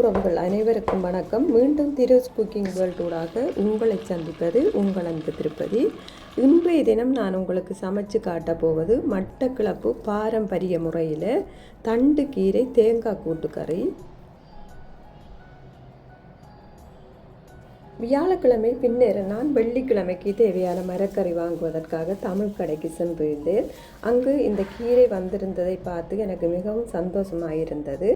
அன்புறவுகள் அனைவருக்கும் வணக்கம். மீண்டும் திருஸ் குக்கிங் வேர்ல்டூடாக உங்களை சந்திப்பது உங்கள் அன்பு திருப்பதி. இன்றைய தினம் நான் உங்களுக்கு சமைச்சு காட்டப் போவது மட்டக்கிளப்பு பாரம்பரிய முறையில் தண்டு கீரை தேங்காய் கூட்டுக்கறி. வியாழக்கிழமை பின்னர் நான் வெள்ளிக்கிழமைக்கு தேவையான மரக்கறி வாங்குவதற்காக தமிழ் கடைக்கு சென்றிருந்தேன். அங்கு இந்த கீரை வந்திருந்ததை பார்த்து எனக்கு மிகவும் சந்தோஷமாக இருந்தது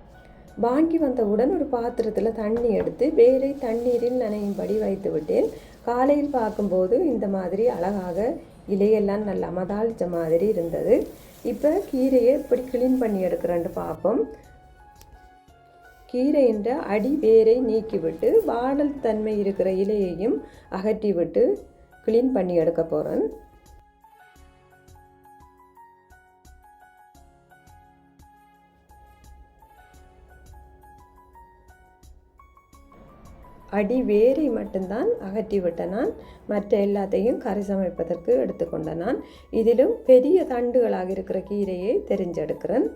வாங்கி வந்தவுடன் ஒரு பாத்திரத்தில் தண்ணி எடுத்து வேரை தண்ணீரில் நனையும்படி வைத்து விட்டேன் காலையில் பார்க்கும்போது இந்த மாதிரி அழகாக இலையெல்லாம் நல்லா மதாளிச்ச மாதிரி இருந்தது. இப்போ கீரையை எப்படி க்ளீன் பண்ணி எடுக்கிறேன்னு பார்ப்போம். கீரை என்ற அடி வேரை நீக்கிவிட்டு வாடல் தன்மை இருக்கிற இலையையும் அகற்றிவிட்டு க்ளீன் பண்ணி எடுக்க போகிறேன் அடி வேரை மட்டும்தான் அகற்றி விட்ட நான் மற்ற எல்லாத்தையும் கறி சமைப்பதற்கு எடுத்துக்கொண்ட நான் இதிலும் பெரிய தண்டுகளாக இருக்கிற கீரையை தெரிஞ்செடுக்கிறேன்.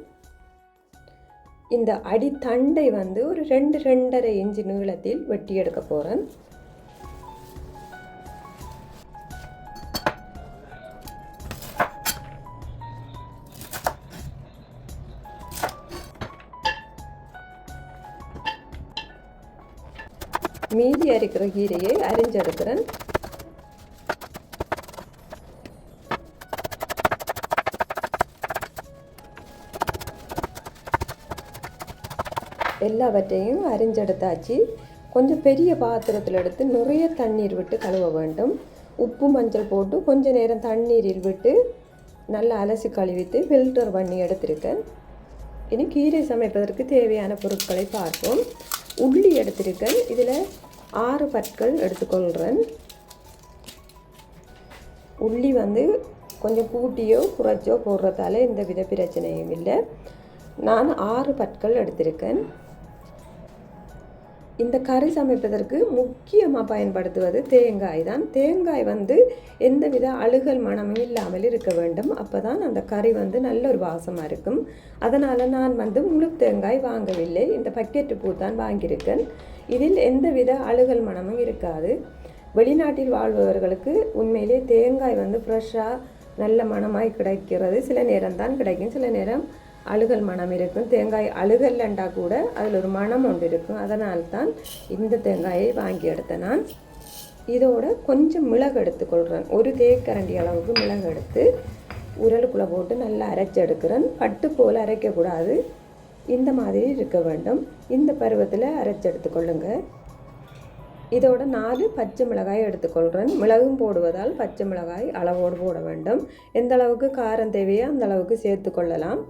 இந்த அடித்தண்டை வந்து ஒரு ரெண்டு ரெண்டரை இன்ச்சு நீளத்தில் வெட்டி எடுக்க போகிறேன் மீதி அரைக்கிற கீரையை அரிஞ்செடுக்கிறேன். எல்லாவற்றையும் அரிஞ்செடுத்தாச்சு. கொஞ்சம் பெரிய பாத்திரத்தில் எடுத்து நிறைய தண்ணீர் விட்டு கழுவ வேண்டும். உப்பு மஞ்சள் போட்டு கொஞ்ச நேரம் தண்ணீரில் விட்டு நல்லா அலசி கழுவித்து ஃபில்டர் பண்ணி எடுத்திருக்கேன். இனி கீரை சமைப்பதற்கு தேவையான பொருட்களை பார்ப்போம். உள்ளி எடுத்திருக்கேன். இதில் ஆறு பற்கள் எடுத்துக்கொள்கிறேன் உள்ளி வந்து கொஞ்சம் கூட்டியோ குறைச்சோ போடுறதால எந்த வித பிரச்சனையும் இல்லை. நான் ஆறு பற்கள் எடுத்திருக்கேன். இந்த கறி சமைப்பதற்கு முக்கியமாக பயன்படுத்துவது தேங்காய் தான். தேங்காய் வந்து எந்தவித அழுகல் மனமும் இல்லாமல் இருக்க வேண்டும். அப்போ தான் அந்த கறி வந்து நல்ல ஒரு வாசமாக இருக்கும். அதனால் நான் வந்து முழு தேங்காய் வாங்கவில்லை. இந்த பக்கெட்டு பூ தான் வாங்கியிருக்கேன். இதில் எந்தவித அழுகல் மனமும் இருக்காது. வெளிநாட்டில் வாழ்பவர்களுக்கு உண்மையிலே தேங்காய் வந்து ஃப்ரெஷ்ஷாக நல்ல மனமாய் கிடைக்கிறது. சில நேரம் தான் கிடைக்கும். சில நேரம் அழுகல் மனம் இருக்கும். தேங்காய் அழுகல்லண்டா கூட அதில் ஒரு மனம் ஒன்று இருக்கும். அதனால் தான் இந்த தேங்காயை வாங்கி எடுத்தேன் நான். இதோட கொஞ்சம் மிளகு எடுத்துக்கொள்கிறேன் ஒரு தேக்கரண்டி அளவுக்கு மிளகு எடுத்து உரலுக்குள்ளே போட்டு நல்லா அரைச்சி எடுக்கிறேன் பட்டு போல் அரைக்கக்கூடாது. இந்த மாதிரி இருக்க வேண்டும். இந்த பருவத்தில் அரைச்சி எடுத்துக்கொள்ளுங்க இதோட நாலு பச்சை மிளகாய் எடுத்துக்கொள்கிறேன் மிளகும் போடுவதால் பச்சை மிளகாய் அளவோடு போட வேண்டும். எந்த அளவுக்கு காரம் தேவையோ அந்த அளவுக்கு சேர்த்து கொள்ளலாம்.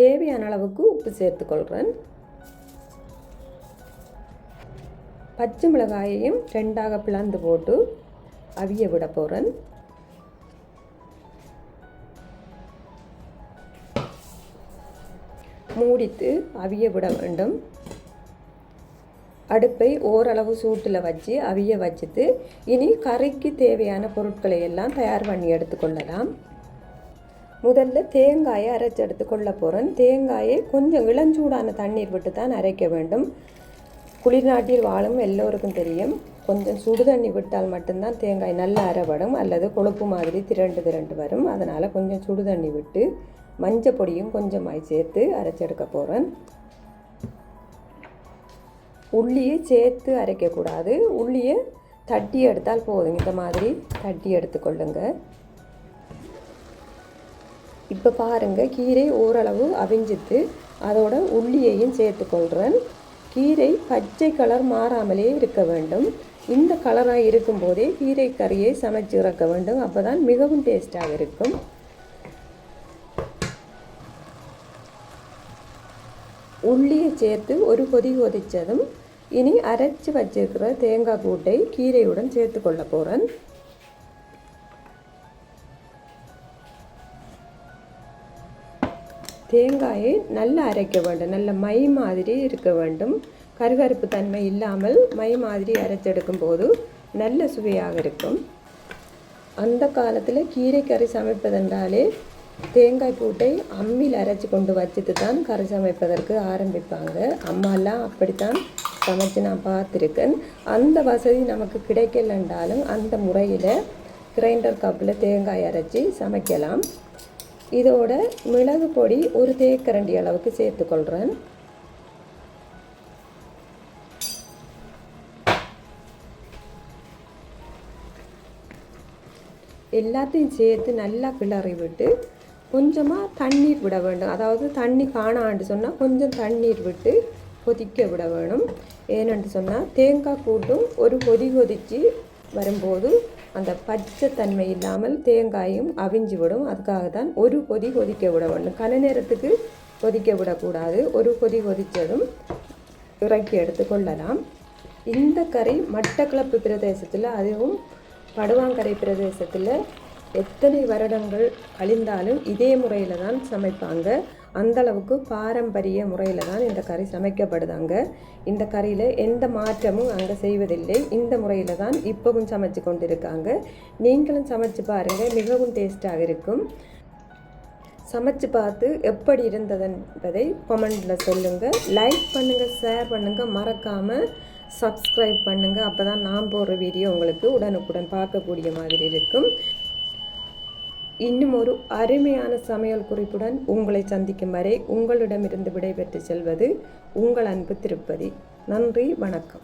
தேவையான அளவுக்கு உப்பு சேர்த்துக்கொள்கிறேன் பச்சை மிளகாயையும் ரெண்டாக பிளந்து போட்டு அவிய விட போகிறேன் மூடித்து அவிய விட வேண்டும். அடுப்பை ஓரளவு சூட்டில் வச்சு அவிய வச்சுட்டு இனி கறிக்கு தேவையான பொருட்களை எல்லாம் தயார் பண்ணி எடுத்துக்கொள்ளலாம் முதல்ல தேங்காயை அரைச்சி எடுத்து கொள்ள போகிறேன் தேங்காயை கொஞ்சம் இளஞ்சூடான தண்ணீர் விட்டு தான் அரைக்க வேண்டும். குளிர்நாட்டில் வாழும் எல்லோருக்கும் தெரியும் கொஞ்சம் சுடு தண்ணி விட்டால் மட்டும்தான் தேங்காய் நல்லா அரைபடும் அல்லது கொழுப்பு மாதிரி திரண்டு திரண்டு வரும். அதனால் கொஞ்சம் சுடு தண்ணி விட்டு மஞ்சள் பொடியும் கொஞ்சமாய் சேர்த்து அரைச்செடுக்க போகிறேன் உள்ளியை சேர்த்து அரைக்கக்கூடாது. உள்ளியை தட்டி எடுத்தால் போதும். இந்த மாதிரி தட்டி எடுத்துக்கொள்ளுங்கள் இப்போ பாருங்கள் கீரை ஓரளவு அவிஞ்சிட்டு அதோட உள்ளியையும் சேர்த்துக்கொள்கிறேன் கீரை பச்சை கலர் மாறாமலே இருக்க வேண்டும். இந்த கலராக இருக்கும்போதே கீரை கறியை சமைச்சு இறக்க வேண்டும். அப்போ தான் மிகவும் டேஸ்ட்டாக இருக்கும். உள்ளியை சேர்த்து ஒரு கொதி கொதித்ததும் இனி அரைச்சி வச்சிருக்கிற தேங்காய் கூட்டை கீரையுடன் சேர்த்து கொள்ள போகிறேன் தேங்காயை நல்லா அரைக்க வேண்டும். நல்ல மை மாதிரி இருக்க வேண்டும். கருகருப்பு தன்மை இல்லாமல் மை மாதிரி அரைச்செடுக்கும் போது நல்ல சுவையாக இருக்கும். அந்த காலத்தில் கீரைக்கறி சமைப்பதென்றாலே தேங்காய் பூட்டை அம்மியில் அரைச்சி கொண்டு வச்சுட்டு தான் கறி சமைப்பதற்கு ஆரம்பிப்பாங்க. அம்மாலாம் அப்படித்தான் சமைச்சு நான் பார்த்துருக்கேன். அந்த வசதி நமக்கு கிடைக்கலன்றாலும் அந்த முறையில் கிரைண்டர் கப்பில் தேங்காய் அரைச்சி சமைக்கலாம். இதோட மிளகு பொடி ஒரு தேக்கரண்டி அளவுக்கு சேர்த்துக்கொள்கிறேன் எல்லாத்தையும் சேர்த்து நல்லா கிளறி விட்டு கொஞ்சமாக தண்ணீர் விட வேண்டும். அதாவது தண்ணி காணாண்டு சொன்னால் கொஞ்சம் தண்ணீர் விட்டு கொதிக்க விட வேணும். ஏனென்று சொன்னால் தேங்காய் கூட்டும் ஒரு கொதி கொதித்து வரும்போது அந்த பச்சை தன்மை இல்லாமல் தேங்காயும் அவிஞ்சு விடும். அதுக்காக தான் ஒரு கொதி கொதிக்க விட வேண்டும். கன நேரத்துக்கு கொதிக்க விடக்கூடாது. ஒரு கொதி கொதித்ததும் இறக்கி எடுத்துக்கொள்ளலாம் இந்த கறி மட்டக்களப்பு பிரதேசத்தில் அதுவும் படுவாங்கரை பிரதேசத்தில் எத்தனை வருடங்கள் கழிந்தாலும் இதே முறையில் தான் சமைப்பாங்க. அந்த அளவுக்கு பாரம்பரிய முறையில் தான் இந்த கறி சமைக்கப்படுதாங்க. இந்த கறியில் எந்த மாற்றமும் அங்கே செய்வதில்லை. இந்த முறையில் தான் இப்போவும் சமைச்சு கொண்டிருக்காங்க. நீங்களும் சமைச்சு பாருங்கள் மிகவும் டேஸ்ட்டாக இருக்கும். சமைச்சு பார்த்து எப்படி இருந்தது என்பதை கமெண்டில் சொல்லுங்கள் லைக் பண்ணுங்கள் ஷேர் பண்ணுங்கள் மறக்காமல் சப்ஸ்கிரைப் பண்ணுங்கள் அப்போ தான் நான் போடுற வீடியோ உங்களுக்கு உடனுக்குடன் பார்க்கக்கூடிய மாதிரி இருக்கும். இன்னும் ஒரு அருமையான சமையல் குறிப்புடன் உங்களை சந்திக்கும் வரை உங்களிடமிருந்து விடைபெற்று செல்வது உங்கள் அன்பு திருப்பதி. நன்றி வணக்கம்.